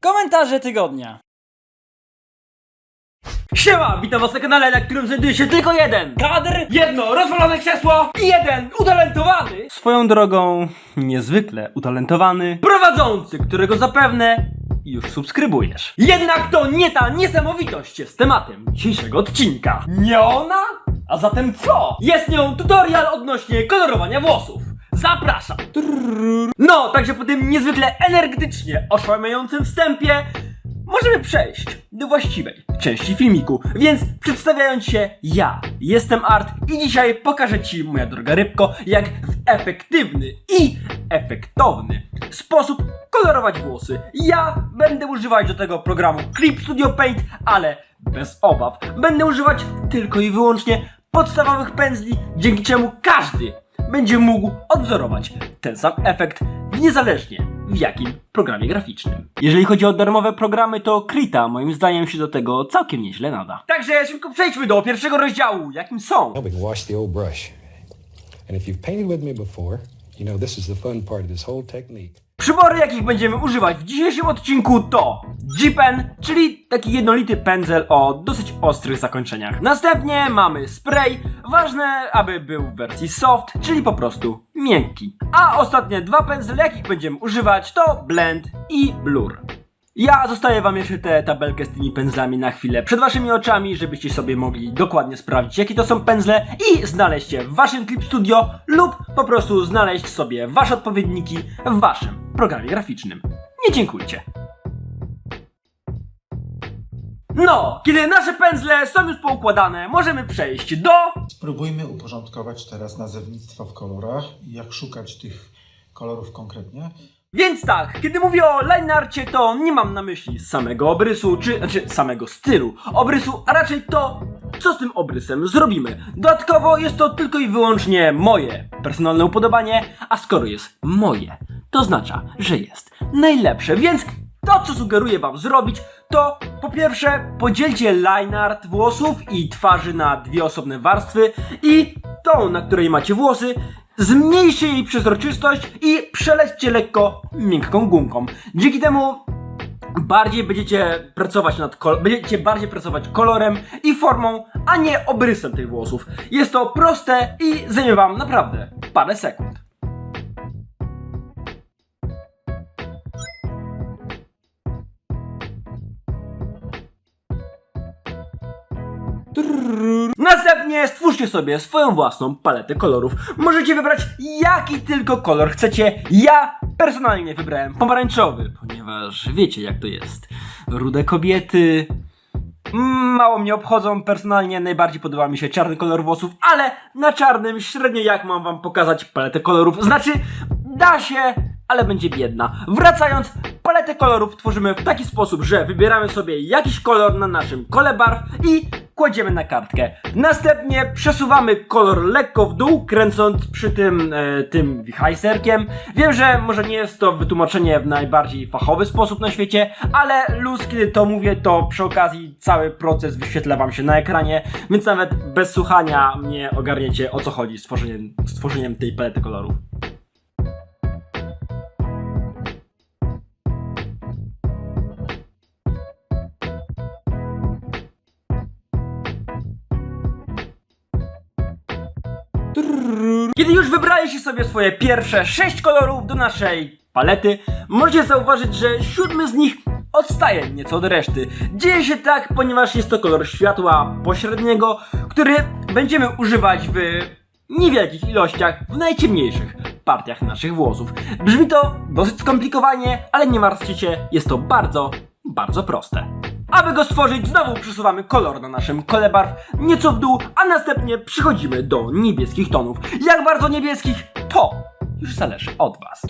Komentarze tygodnia. Siema, witam was na kanale, na którym znajduje się tylko jeden kadr, jedno rozwalone krzesło i jeden utalentowany, swoją drogą niezwykle utalentowany, prowadzący, którego zapewne już subskrybujesz. Jednak to nie ta niesamowitość jest tematem dzisiejszego odcinka. Nie ona? A zatem co? Jest nią tutorial odnośnie kolorowania włosów. Zapraszam! No, także po tym niezwykle energetycznie oszałamiającym wstępie możemy przejść do właściwej części filmiku. Więc przedstawiając się, ja jestem Art i dzisiaj pokażę Ci, moja droga rybko, jak w efektywny i efektowny sposób kolorować włosy. Ja będę używać do tego programu Clip Studio Paint, ale bez obaw. Będę używać tylko i wyłącznie podstawowych pędzli, dzięki czemu każdy będzie mógł odwzorować ten sam efekt niezależnie w jakim programie graficznym. Jeżeli chodzi o darmowe programy, to Krita moim zdaniem się do tego całkiem nieźle nada. Także szybko przejdźmy do pierwszego rozdziału, jakim są brush. And if you've painted with me before, you know this is the fun part of this whole technique. Przybory, jakich będziemy używać w dzisiejszym odcinku to G-Pen, czyli taki jednolity pędzel o dosyć ostrych zakończeniach. Następnie mamy spray, ważne aby był w wersji soft, czyli po prostu miękki. A ostatnie dwa pędzle, jakich będziemy używać to Blend i Blur. Ja zostawię wam jeszcze tę tabelkę z tymi pędzlami na chwilę przed waszymi oczami, żebyście sobie mogli dokładnie sprawdzić jakie to są pędzle i znaleźć je w waszym Clip Studio lub po prostu znaleźć sobie wasze odpowiedniki w waszym programie graficznym. Nie dziękujcie. No, kiedy nasze pędzle są już poukładane, możemy przejść do... Spróbujmy uporządkować teraz nazewnictwa w kolorach i jak szukać tych kolorów konkretnie. Więc tak, kiedy mówię o linearcie, to nie mam na myśli samego obrysu, czy znaczy samego stylu obrysu, a raczej to, co z tym obrysem zrobimy. Dodatkowo jest to tylko i wyłącznie moje personalne upodobanie, a skoro jest moje, to oznacza, że jest najlepsze. Więc to, co sugeruję wam zrobić, to po pierwsze podzielcie line art włosów i twarzy na dwie osobne warstwy i tą, na której macie włosy, zmniejszy jej przezroczystość i przelećcie lekko miękką gumką. Dzięki temu bardziej będziecie pracować nad będziecie bardziej pracować kolorem i formą, a nie obrysem tych włosów. Jest to proste i zajmie wam naprawdę parę sekund. Następnie stwórzcie sobie swoją własną paletę kolorów. Możecie wybrać jaki tylko kolor chcecie. Ja personalnie wybrałem pomarańczowy, ponieważ wiecie jak to jest. Rude kobiety. Mało mnie obchodzą, personalnie najbardziej podoba mi się czarny kolor włosów, ale na czarnym średnio jak mam wam pokazać paletę kolorów. Znaczy, da się, ale będzie biedna. Wracając, paletę kolorów tworzymy w taki sposób, że wybieramy sobie jakiś kolor na naszym kole barw i kładziemy na kartkę. Następnie przesuwamy kolor lekko w dół, kręcąc przy tym e, tym wichajserkiem. Wiem, że może nie jest to wytłumaczenie w najbardziej fachowy sposób na świecie, ale luz, kiedy to mówię, to przy okazji cały proces wyświetla wam się na ekranie, więc nawet bez słuchania mnie ogarniecie o co chodzi z tworzeniem, z tworzeniem tej palety kolorów. Kiedy już wybraliście sobie swoje pierwsze 6 kolorów do naszej palety, możecie zauważyć, że siódmy z nich odstaje nieco od reszty. Dzieje się tak, ponieważ jest to kolor światła pośredniego, który będziemy używać w niewielkich ilościach, w najciemniejszych partiach naszych włosów. Brzmi to dosyć skomplikowanie, ale nie martwcie się, jest to bardzo, bardzo proste. Aby go stworzyć, znowu przesuwamy kolor na naszym kole barw nieco w dół, a następnie przychodzimy do niebieskich tonów. Jak bardzo niebieskich, to już zależy od Was.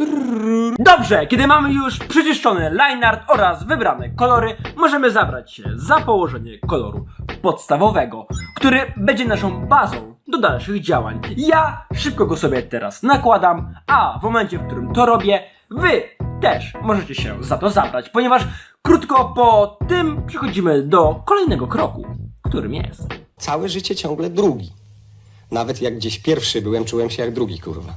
Dobrze, kiedy mamy już przyczyszczony line art oraz wybrane kolory, możemy zabrać się za położenie koloru podstawowego, który będzie naszą bazą do dalszych działań. Ja szybko go sobie teraz nakładam, a w momencie, w którym to robię, Wy też możecie się za to zabrać, ponieważ krótko po tym przechodzimy do kolejnego kroku, którym jest. Całe życie ciągle drugi. Nawet jak gdzieś pierwszy byłem, czułem się jak drugi, kurwa.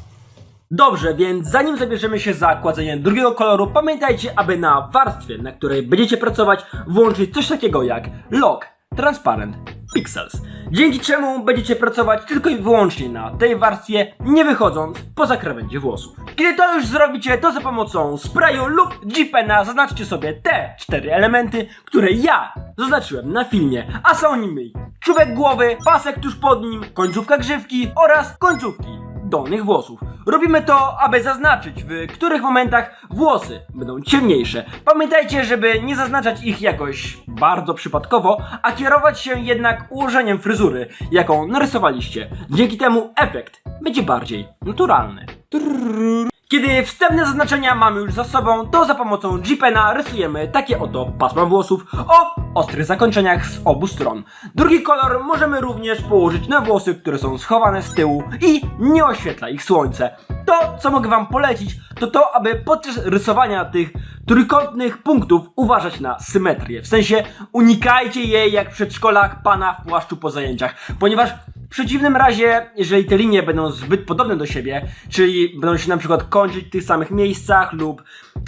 Dobrze, więc zanim zabierzemy się za kładzenie drugiego koloru, pamiętajcie, aby na warstwie, na której będziecie pracować, włączyć coś takiego jak Lock, Transparent, Pixels. Dzięki czemu będziecie pracować tylko i wyłącznie na tej warstwie, nie wychodząc poza krawędzie włosów. Kiedy to już zrobicie, to za pomocą sprayu lub G-Pena zaznaczcie sobie te cztery elementy, które ja zaznaczyłem na filmie, a są nimi czubek głowy, pasek tuż pod nim, końcówka grzywki oraz końcówki dolnych włosów. Robimy to, aby zaznaczyć, w których momentach włosy będą ciemniejsze. Pamiętajcie, żeby nie zaznaczać ich jakoś bardzo przypadkowo, a kierować się jednak ułożeniem fryzury, jaką narysowaliście. Dzięki temu efekt będzie bardziej naturalny. Kiedy wstępne zaznaczenia mamy już za sobą, to za pomocą G-Pena rysujemy takie oto pasma włosów o ostrych zakończeniach z obu stron. Drugi kolor możemy również położyć na włosy, które są schowane z tyłu i nie oświetla ich słońce. To, co mogę wam polecić, to to, aby podczas rysowania tych trójkątnych punktów uważać na symetrię. W sensie unikajcie jej jak w przedszkolach pana w płaszczu po zajęciach, ponieważ w przeciwnym razie, jeżeli te linie będą zbyt podobne do siebie, czyli będą się na przykład kończyć w tych samych miejscach lub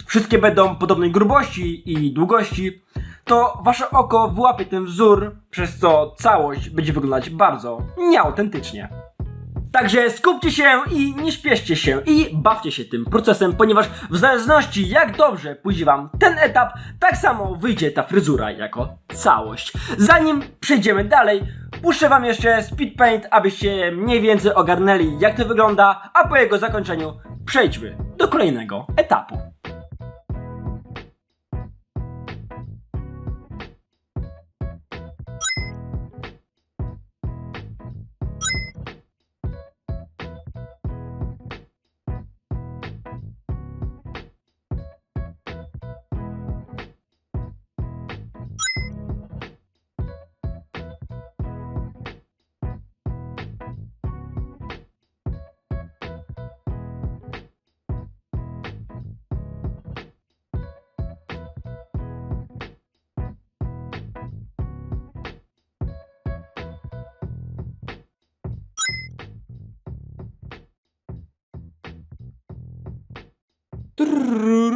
wszystkie będą podobnej grubości i długości, to wasze oko wyłapie ten wzór, przez co całość będzie wyglądać bardzo nieautentycznie. Także skupcie się i nie śpieszcie się i bawcie się tym procesem, ponieważ w zależności jak dobrze pójdzie wam ten etap, tak samo wyjdzie ta fryzura jako całość. Zanim przejdziemy dalej, puszczę wam jeszcze speed paint, abyście mniej więcej ogarnęli jak to wygląda, a po jego zakończeniu przejdźmy do kolejnego etapu.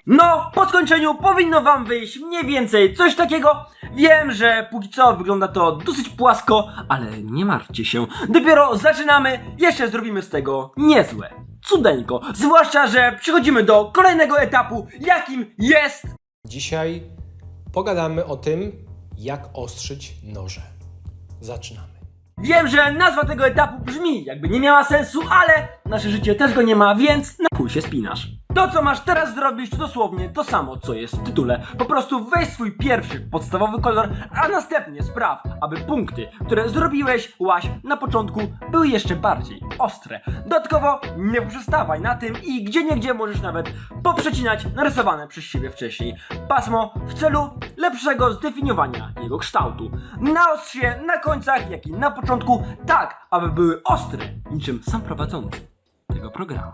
No, po skończeniu powinno wam wyjść mniej więcej coś takiego. Wiem, że póki co wygląda to dosyć płasko, ale nie martwcie się. Dopiero zaczynamy, jeszcze zrobimy z tego niezłe. Cudeńko. Zwłaszcza, że przechodzimy do kolejnego etapu, jakim jest Dzisiaj pogadamy o tym, jak ostrzyć noże. Zaczynamy. Wiem, że nazwa tego etapu brzmi, jakby nie miała sensu, ale nasze życie też go nie ma, więc na chuj się spinasz. To, co masz teraz zrobić, to dosłownie to samo, co jest w tytule. Po prostu weź swój pierwszy, podstawowy kolor, a następnie spraw, aby punkty, które zrobiłeś łaś na początku, były jeszcze bardziej ostre. Dodatkowo nie poprzestawaj na tym i gdzie niegdzie możesz nawet poprzecinać narysowane przez siebie wcześniej pasmo w celu lepszego zdefiniowania jego kształtu. Naostrz je na końcach, jak i na początku, tak, aby były ostre, niczym sam prowadzący tego programu.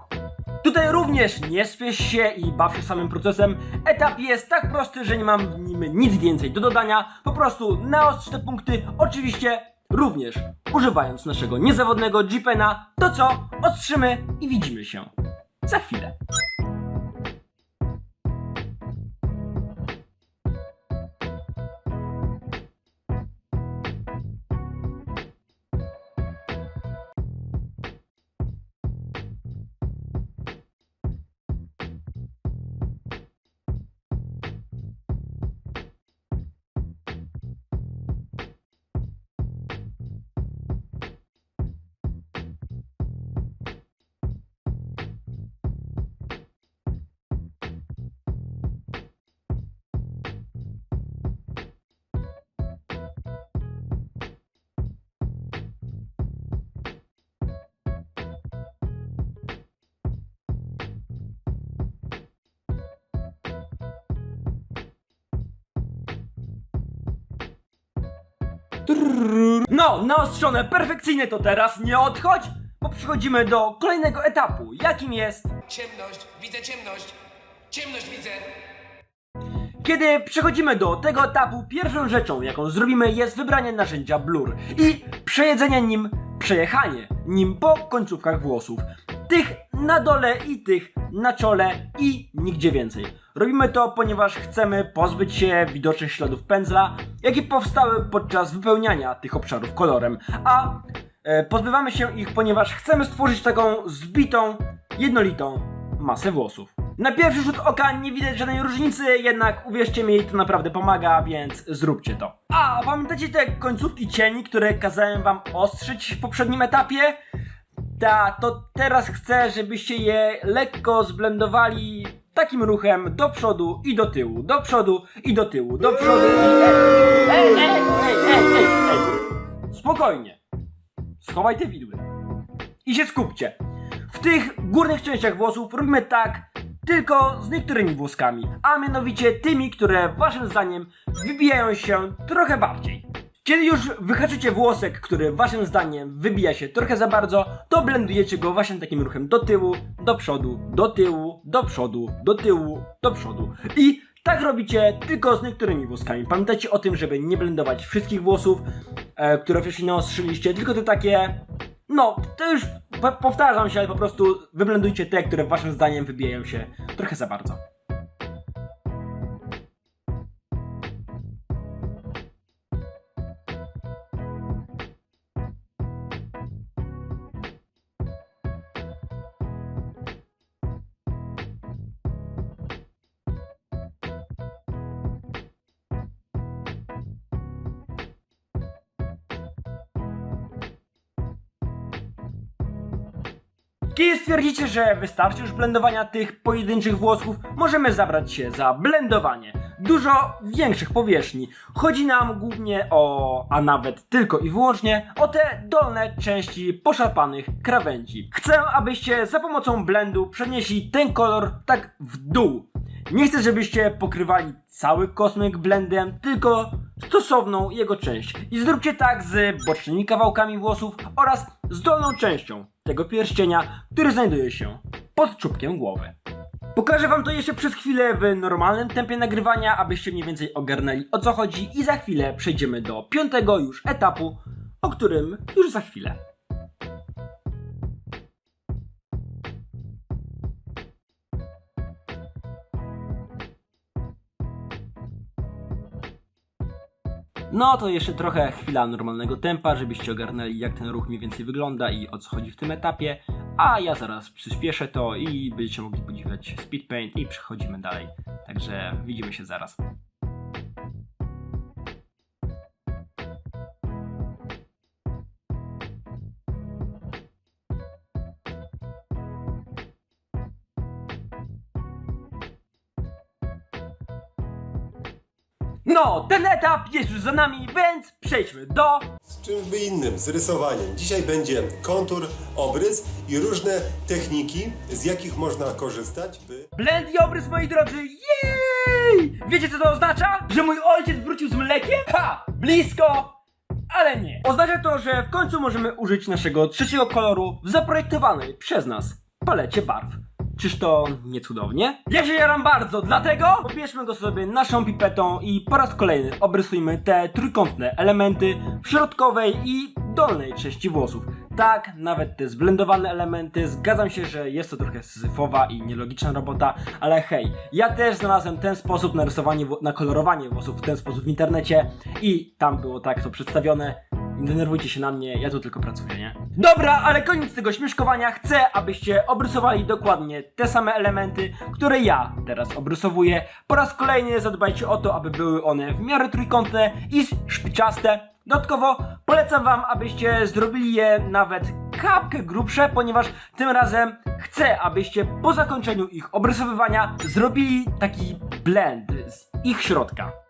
Tutaj również nie spiesz się i baw się samym procesem. Etap jest tak prosty, że nie mam w nim nic więcej do dodania. Po prostu naostrz te punkty, oczywiście również używając naszego niezawodnego G-Pena. To co? Ostrzymy i widzimy się za chwilę. No, naostrzone perfekcyjnie to teraz, nie odchodź, bo przechodzimy do kolejnego etapu, jakim jest Ciemność, widzę ciemność. Ciemność widzę. Kiedy przechodzimy do tego etapu, pierwszą rzeczą, jaką zrobimy, jest wybranie narzędzia blur i przejedzenie nim, przejechanie nim po końcówkach włosów. Tych na dole i tych na czole i nigdzie więcej. Robimy to, ponieważ chcemy pozbyć się widocznych śladów pędzla, jakie powstały podczas wypełniania tych obszarów kolorem, a e, pozbywamy się ich, ponieważ chcemy stworzyć taką zbitą, jednolitą masę włosów. Na pierwszy rzut oka nie widać żadnej różnicy, jednak uwierzcie mi, to naprawdę pomaga, więc zróbcie to. A pamiętacie te końcówki cieni, które kazałem wam ostrzyć w poprzednim etapie? Ta, to teraz chcę, żebyście je lekko zblendowali takim ruchem do przodu i do tyłu, do przodu i do tyłu, do przodu i... Spokojnie. Schowaj te widły. I się skupcie. W tych górnych częściach włosów robimy tak tylko z niektórymi włoskami, a mianowicie tymi, które waszym zdaniem wybijają się trochę bardziej. Kiedy już wyhaczycie włosek, który waszym zdaniem wybija się trochę za bardzo, to blendujecie go właśnie takim ruchem do tyłu, do przodu, do tyłu, do przodu, do tyłu, do przodu. I tak robicie tylko z niektórymi włoskami. Pamiętajcie o tym, żeby nie blendować wszystkich włosów, e, które wcześniej naostrzyliście, tylko te takie no, to już po- powtarzam się, ale po prostu wyblendujcie te, które waszym zdaniem wybijają się trochę za bardzo. Kiedy stwierdzicie, że wystarczy już blendowania tych pojedynczych włosków, możemy zabrać się za blendowanie dużo większych powierzchni. Chodzi nam głównie o, a nawet tylko i wyłącznie, o te dolne części poszarpanych krawędzi. Chcę, abyście za pomocą blendu przenieśli ten kolor tak w dół. Nie chcę, żebyście pokrywali cały kosmyk blendem, tylko stosowną jego część. I zróbcie tak z bocznymi kawałkami włosów oraz z dolną częścią tego pierścienia, który znajduje się pod czubkiem głowy. Pokażę wam to jeszcze przez chwilę w normalnym tempie nagrywania, abyście mniej więcej ogarnęli o co chodzi i za chwilę przejdziemy do piątego już etapu, o którym już za chwilę. No to jeszcze trochę chwila normalnego tempa, żebyście ogarnęli jak ten ruch mniej więcej wygląda i o co chodzi w tym etapie. A ja zaraz przyspieszę to i będziecie mogli podziwiać speed paint i przechodzimy dalej. Także widzimy się zaraz. No, ten etap jest już za nami, więc przejdźmy do Z czymś by innym, z rysowaniem. Dzisiaj będzie kontur, obrys i różne techniki, z jakich można korzystać, by Blend i obrys, moi drodzy! Jej! Wiecie co to oznacza? Że mój ojciec wrócił z mlekiem? Ha! Blisko! Ale nie. Oznacza to, że w końcu możemy użyć naszego trzeciego koloru w zaprojektowanej przez nas palecie barw. Czyż to nie cudownie? Ja się jaram bardzo, dlatego pobierzmy go sobie naszą pipetą i po raz kolejny obrysujmy te trójkątne elementy w środkowej i dolnej części włosów. Tak, nawet te zblendowane elementy, zgadzam się, że jest to trochę syzyfowa i nielogiczna robota, ale hej, ja też znalazłem ten sposób na rysowanie, na kolorowanie włosów w ten sposób w internecie i tam było tak to przedstawione. Nie denerwujcie się na mnie, ja tu tylko pracuję, nie? Dobra, ale koniec tego śmieszkowania. Chcę, abyście obrysowali dokładnie te same elementy, które ja teraz obrysowuję. Po raz kolejny zadbajcie o to, aby były one w miarę trójkątne i szpiczaste. Dodatkowo polecam wam, abyście zrobili je nawet kapkę grubsze, ponieważ tym razem chcę, abyście po zakończeniu ich obrysowywania zrobili taki blend z ich środka.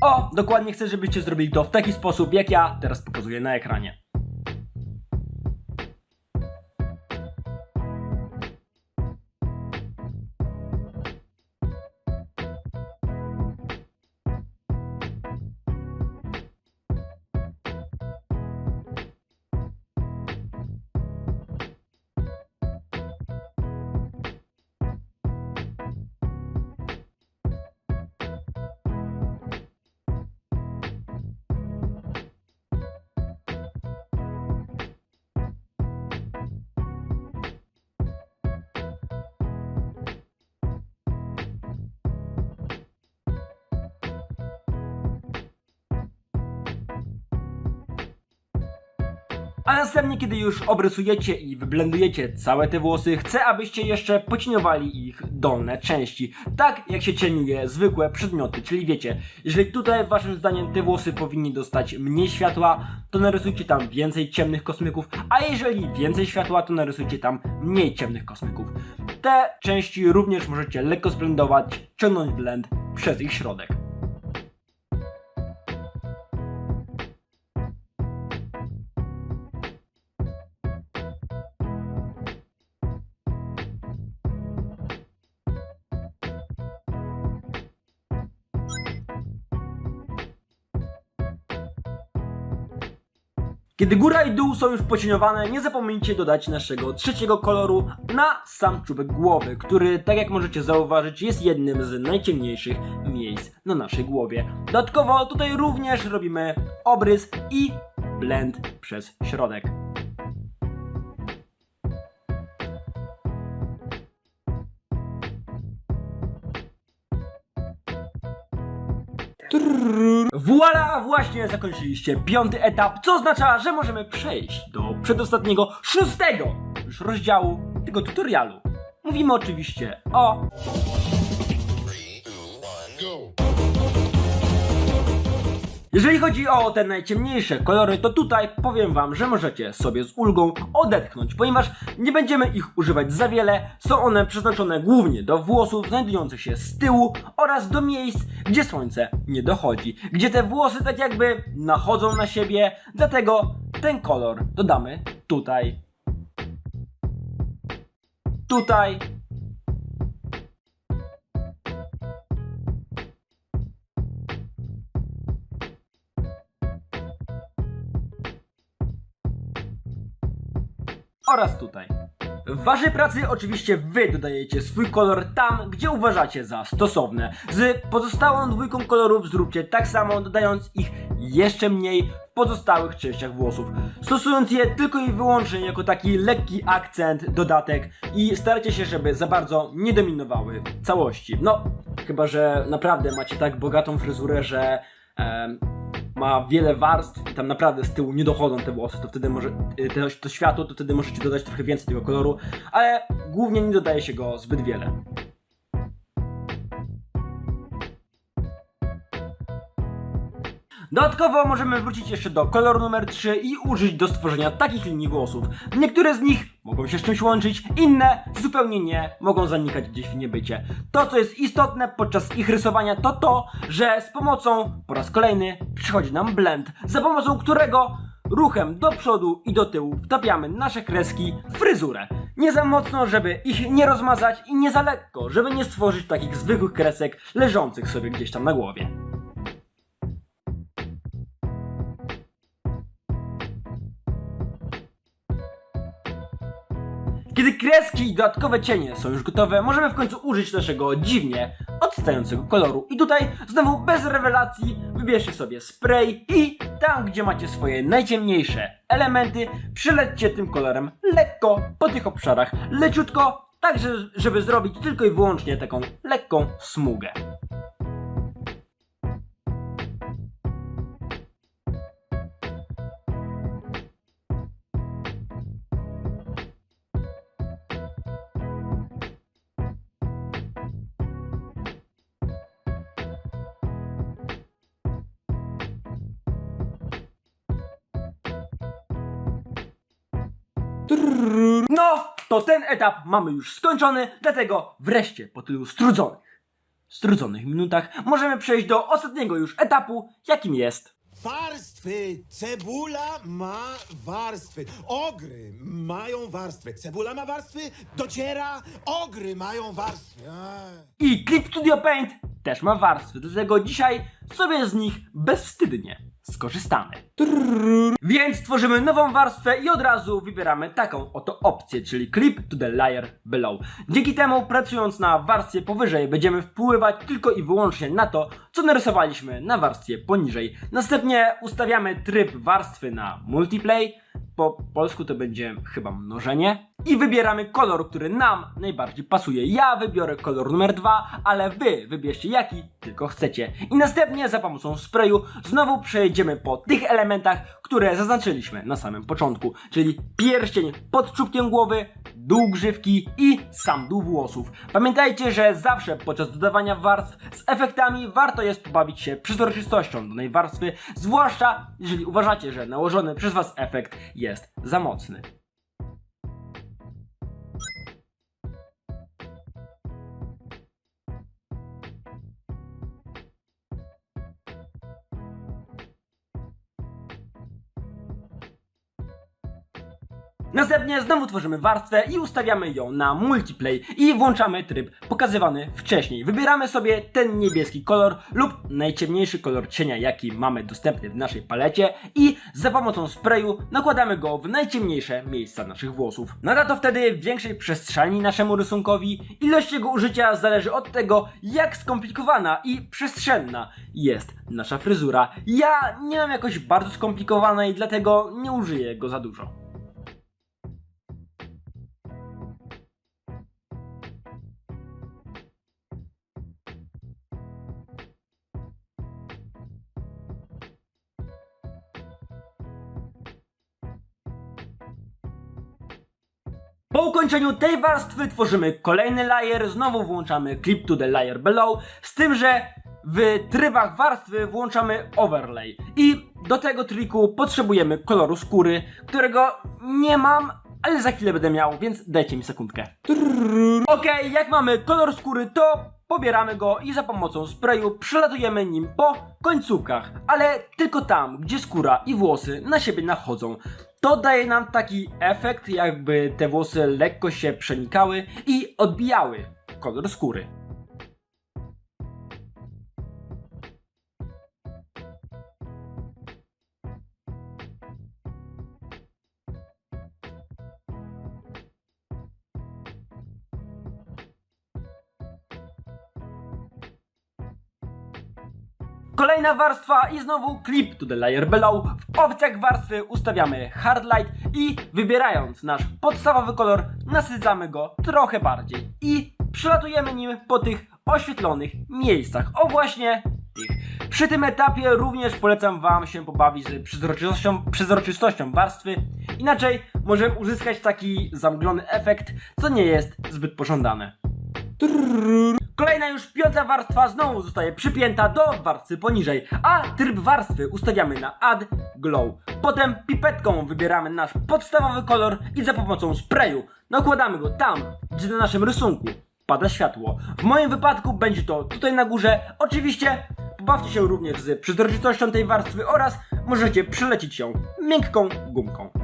O, dokładnie chcę, żebyście zrobili to w taki sposób, jak ja teraz pokazuję na ekranie. A następnie, kiedy już obrysujecie i wyblendujecie całe te włosy, chcę, abyście jeszcze pocieniowali ich dolne części. Tak jak się cieniuje zwykłe przedmioty, czyli wiecie, jeżeli tutaj waszym zdaniem te włosy powinni dostać mniej światła, to narysujcie tam więcej ciemnych kosmyków, a jeżeli więcej światła, to narysujcie tam mniej ciemnych kosmyków. Te części również możecie lekko zblendować, ciągnąć blend przez ich środek. Kiedy góra i dół są już pocieniowane, nie zapomnijcie dodać naszego trzeciego koloru na sam czubek głowy, który, tak jak możecie zauważyć, jest jednym z najciemniejszych miejsc na naszej głowie. Dodatkowo tutaj również robimy obrys i blend przez środek. Voila! Właśnie zakończyliście piąty etap, co oznacza, że możemy przejść do przedostatniego, szóstego już rozdziału tego tutorialu. Mówimy oczywiście o... Jeżeli chodzi o te najciemniejsze kolory, to tutaj powiem wam, że możecie sobie z ulgą odetchnąć, ponieważ nie będziemy ich używać za wiele. Są one przeznaczone głównie do włosów znajdujących się z tyłu oraz do miejsc, gdzie słońce nie dochodzi, gdzie te włosy tak jakby nachodzą na siebie, dlatego ten kolor dodamy tutaj, tutaj oraz tutaj. W waszej pracy oczywiście wy dodajecie swój kolor tam, gdzie uważacie za stosowne. Z pozostałą dwójką kolorów zróbcie tak samo, dodając ich jeszcze mniej w pozostałych częściach włosów. Stosując je tylko i wyłącznie jako taki lekki akcent, dodatek i starajcie się, żeby za bardzo nie dominowały całości. No, chyba że naprawdę macie tak bogatą fryzurę, że ma wiele warstw i tam naprawdę z tyłu nie dochodzą te włosy, to wtedy może y, to światło, to wtedy możecie dodać trochę więcej tego koloru, ale głównie nie dodaje się go zbyt wiele. Dodatkowo możemy wrócić jeszcze do koloru numer 3 i użyć do stworzenia takich linii włosów. Niektóre z nich mogą się z czymś łączyć, inne zupełnie nie, mogą zanikać gdzieś w niebycie. To, co jest istotne podczas ich rysowania, to to, że z pomocą, po raz kolejny, przychodzi nam blend, za pomocą którego ruchem do przodu i do tyłu wtapiamy nasze kreski w fryzurę. Nie za mocno, żeby ich nie rozmazać i nie za lekko, żeby nie stworzyć takich zwykłych kresek leżących sobie gdzieś tam na głowie. Kiedy kreski i dodatkowe cienie są już gotowe, możemy w końcu użyć naszego dziwnie odstającego koloru. I tutaj znowu bez rewelacji wybierzcie sobie spray i tam, gdzie macie swoje najciemniejsze elementy, przylećcie tym kolorem lekko po tych obszarach, leciutko, tak że- żeby zrobić tylko i wyłącznie taką lekką smugę. To ten etap mamy już skończony, dlatego wreszcie po tylu strudzonych, strudzonych minutach możemy przejść do ostatniego już etapu, jakim jest Warstwy! Cebula ma warstwy. Ogry mają warstwy. Cebula ma warstwy, dociera. Ogry mają warstwy. Eee. I Clip Studio Paint też ma warstwy, dlatego dzisiaj sobie z nich bezwstydnie skorzystamy. Więc tworzymy nową warstwę i od razu wybieramy taką oto opcję, czyli Clip to the Layer Below. Dzięki temu pracując na warstwie powyżej będziemy wpływać tylko i wyłącznie na to, co narysowaliśmy na warstwie poniżej. Następnie ustawiamy tryb warstwy na Multiplay, po polsku to będzie chyba mnożenie. I wybieramy kolor, który nam najbardziej pasuje. Ja wybiorę kolor numer dwa, ale wy wybierzcie jaki tylko chcecie. I następnie za pomocą sprayu znowu przejdziemy po tych elementach, które zaznaczyliśmy na samym początku. Czyli pierścień pod czubkiem głowy, dół grzywki i sam dół włosów. Pamiętajcie, że zawsze podczas dodawania warstw z efektami warto jest pobawić się przezroczystością danej warstwy, zwłaszcza jeżeli uważacie, że nałożony przez was efekt jest za mocny. Następnie znowu tworzymy warstwę i ustawiamy ją na multiplay i włączamy tryb pokazywany wcześniej. Wybieramy sobie ten niebieski kolor lub najciemniejszy kolor cienia jaki mamy dostępny w naszej palecie i za pomocą sprayu nakładamy go w najciemniejsze miejsca naszych włosów. Nada to wtedy większej przestrzeni naszemu rysunkowi. Ilość jego użycia zależy od tego jak skomplikowana i przestrzenna jest nasza fryzura. Ja nie mam jakoś bardzo skomplikowanej, dlatego nie użyję go za dużo. Po ukończeniu tej warstwy tworzymy kolejny layer, znowu włączamy Clip to the Layer Below, z tym, że w trybach warstwy włączamy overlay. I do tego triku potrzebujemy koloru skóry, którego nie mam, ale za chwilę będę miał, więc dajcie mi sekundkę. Okej, jak mamy kolor skóry, to pobieramy go i za pomocą sprayu przelatujemy nim po końcówkach, ale tylko tam, gdzie skóra i włosy na siebie nachodzą. To daje nam taki efekt, jakby te włosy lekko się przenikały i odbijały kolor skóry. Kolejna warstwa i znowu clip to the layer below. W opcjach warstwy ustawiamy hard light i wybierając nasz podstawowy kolor nasycamy go trochę bardziej i przelatujemy nim po tych oświetlonych miejscach. O właśnie tych. Przy tym etapie również polecam Wam się pobawić z przezroczystością, przezroczystością warstwy. Inaczej możemy uzyskać taki zamglony efekt, co nie jest zbyt pożądane. Kolejna już piąta warstwa znowu zostaje przypięta do warstwy poniżej, a tryb warstwy ustawiamy na Add Glow. Potem pipetką wybieramy nasz podstawowy kolor i za pomocą sprayu nakładamy go tam, gdzie na naszym rysunku pada światło. W moim wypadku będzie to tutaj na górze. Oczywiście pobawcie się również z przezroczystością tej warstwy oraz możecie przelecić ją miękką gumką.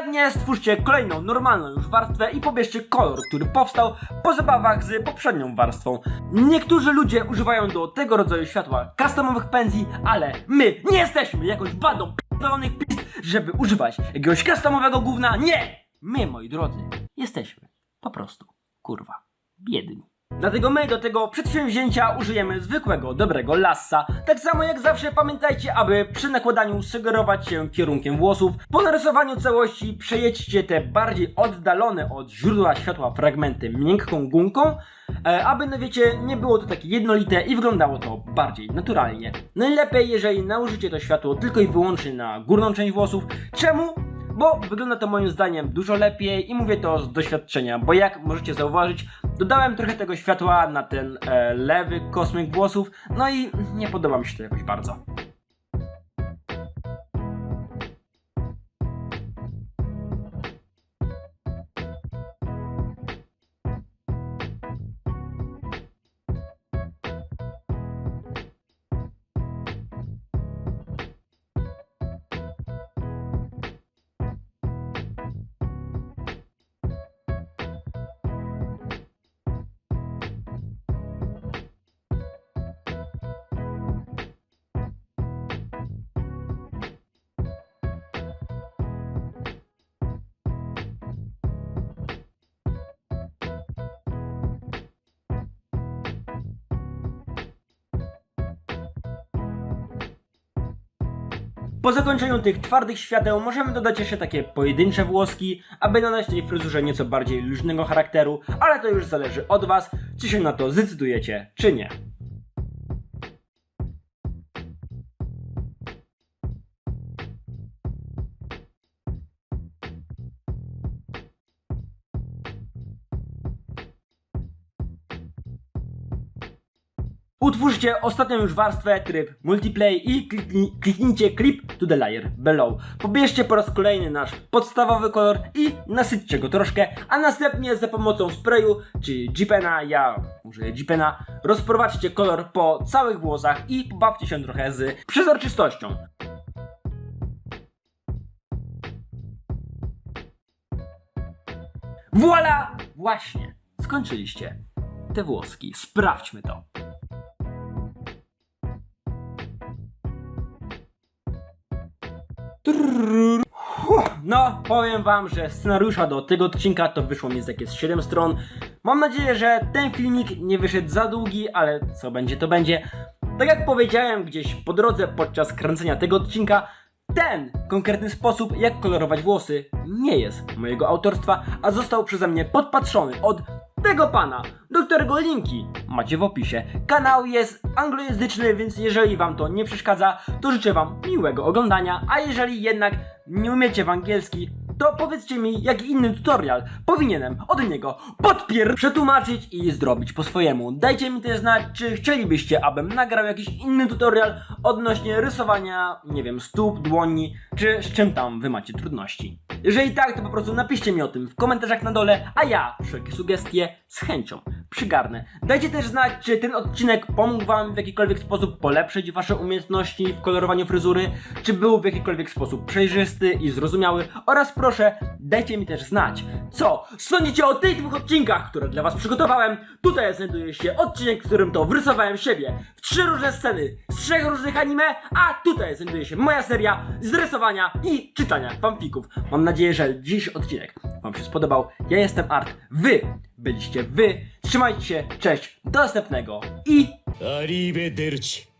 Następnie stwórzcie kolejną normalną już warstwę i pobierzcie kolor, który powstał po zabawach z poprzednią warstwą. Niektórzy ludzie używają do tego rodzaju światła customowych pędzli, ale my nie jesteśmy jakąś bandą p***lonych pist, żeby używać jakiegoś customowego gówna. Nie! My, moi drodzy, jesteśmy po prostu, kurwa, biedni. Dlatego my do tego przedsięwzięcia użyjemy zwykłego, dobrego lassa. Tak samo jak zawsze pamiętajcie, aby przy nakładaniu sugerować się kierunkiem włosów. Po narysowaniu całości przejedźcie te bardziej oddalone od źródła światła fragmenty miękką gumką, e, aby no wiecie, nie było to takie jednolite i wyglądało to bardziej naturalnie. Najlepiej, jeżeli nałożycie to światło tylko i wyłącznie na górną część włosów. Czemu? Bo wygląda to moim zdaniem dużo lepiej i mówię to z doświadczenia, bo jak możecie zauważyć, dodałem trochę tego światła na ten e, lewy kosmyk włosów, no i nie podoba mi się to jakoś bardzo. Po zakończeniu tych twardych świateł możemy dodać jeszcze takie pojedyncze włoski, aby nadać tej fryzurze nieco bardziej luźnego charakteru, ale to już zależy od Was, czy się na to zdecydujecie, czy nie. Ostatnią już warstwę, tryb multiplay i kliknij, kliknijcie clip to the layer below. Pobierzcie po raz kolejny nasz podstawowy kolor i nasyćcie go troszkę, a następnie za pomocą sprayu czy G-Pena, ja użyję G-Pena, rozprowadźcie kolor po całych włosach i pobawcie się trochę z przezroczystością. Voila! Właśnie, skończyliście te włoski. Sprawdźmy to. No, powiem wam, że scenariusza do tego odcinka to wyszło mi z jakieś 7 stron. Mam nadzieję, że ten filmik nie wyszedł za długi, ale co będzie, to będzie. Tak jak powiedziałem gdzieś po drodze podczas kręcenia tego odcinka, ten konkretny sposób, jak kolorować włosy, nie jest mojego autorstwa, a został przeze mnie podpatrzony od tego pana, do którego linki macie w opisie. Kanał jest anglojęzyczny, więc jeżeli wam to nie przeszkadza, to życzę wam miłego oglądania, a jeżeli jednak nie umiecie w angielski, to powiedzcie mi, jaki inny tutorial powinienem od niego podpier przetłumaczyć i zrobić po swojemu. Dajcie mi też znać, czy chcielibyście, abym nagrał jakiś inny tutorial odnośnie rysowania, nie wiem, stóp, dłoni, czy z czym tam wy macie trudności. Jeżeli tak, to po prostu napiszcie mi o tym w komentarzach na dole, a ja wszelkie sugestie z chęcią przygarnę. Dajcie też znać, czy ten odcinek pomógł wam w jakikolwiek sposób polepszyć wasze umiejętności w kolorowaniu fryzury, czy był w jakikolwiek sposób przejrzysty i zrozumiały oraz proszę, dajcie mi też znać, co sądzicie o tych dwóch odcinkach, które dla was przygotowałem. Tutaj znajduje się odcinek, w którym to wrysowałem siebie w trzy różne sceny z trzech różnych anime, a tutaj znajduje się moja seria z rysowania i czytania fanfików. Mam nadzieję, że dzisiejszy odcinek wam się spodobał. Ja jestem Art, wy byliście wy. Trzymajcie się, cześć, do następnego i... Arrivederci.